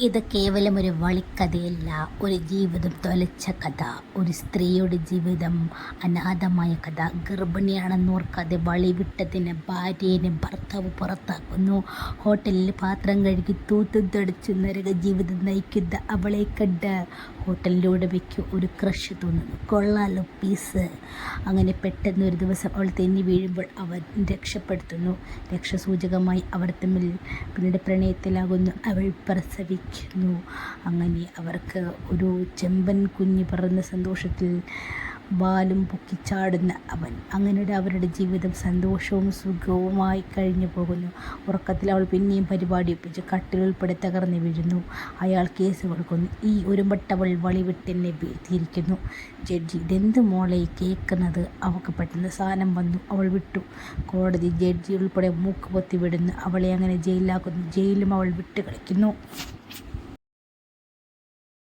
ഇത് കേവലം ഒരു വളിക്കഥയല്ല ഒരു ജീവിതം തൊലച്ച കഥ. ഒരു സ്ത്രീയുടെ ജീവിതം അനാഥമായ കഥ. ഗർഭിണിയാണെന്നോർക്കാതെ വിട്ടതിന് ഭാര്യേനെ ഭർത്താവ് പുറത്താക്കുന്നു. ഹോട്ടലിൽ പാത്രം കഴുകി തൂത്തും തടിച്ച് നരക ജീവിതം നയിക്കുന്ന അവളെ കണ്ട് ഹോട്ടലിലൂടെ ഉടമയ്ക്ക് ഒരു ക്രഷ് തോന്നുന്നു. കൊള്ളാലോ പീസ് അങ്ങനെ പെട്ടെന്ന് ഒരു ദിവസം അവൾ തെന്നി വീഴുമ്പോൾ അവൻ രക്ഷപ്പെടുത്തുന്നു. രക്ഷസൂചകമായി അവർ തമ്മിൽ പിന്നീട് പ്രണയത്തിലാകുന്നു. അവൾ പ്രസവിക്കുന്നു അങ്ങനെ അവർക്ക് ഒരു ചെമ്പൻ കുഞ്ഞ് പിറന്ന സന്തോഷത്തിൽ ബാലും പൊക്കിച്ചാടുന്ന അവൻ. അങ്ങനെ അവരുടെ ജീവിതം സന്തോഷവും സുഖവുമായി കഴിഞ്ഞു പോകുന്നു. ഉറക്കത്തിൽ അവൾ പിന്നെയും പരിപാടി ഒപ്പിച്ച്. കട്ടിൽ ഉൾപ്പെടെ തകർന്നു വീഴുന്നു. അയാൾ കേസ് കൊടുക്കുന്നു. ഈ ഒരുമ്പട്ടവൾ വളിവിട്ടെന്നെ വീഴ്ത്തിയിരിക്കുന്നു. ജഡ്ജി ഇതെന്ത് മോളെ കേൾക്കുന്നത്? അവൾക്ക് പെട്ടെന്ന് സാധനം വന്നു. അവൾ വിട്ടു. കോടതി ജഡ്ജി ഉൾപ്പെടെ മൂക്ക് പൊത്തി വിടുന്നു അവളെ അങ്ങനെ ജയിലിലാക്കുന്നു. ജയിലും അവൾ വിട്ട് കളിക്കുന്നു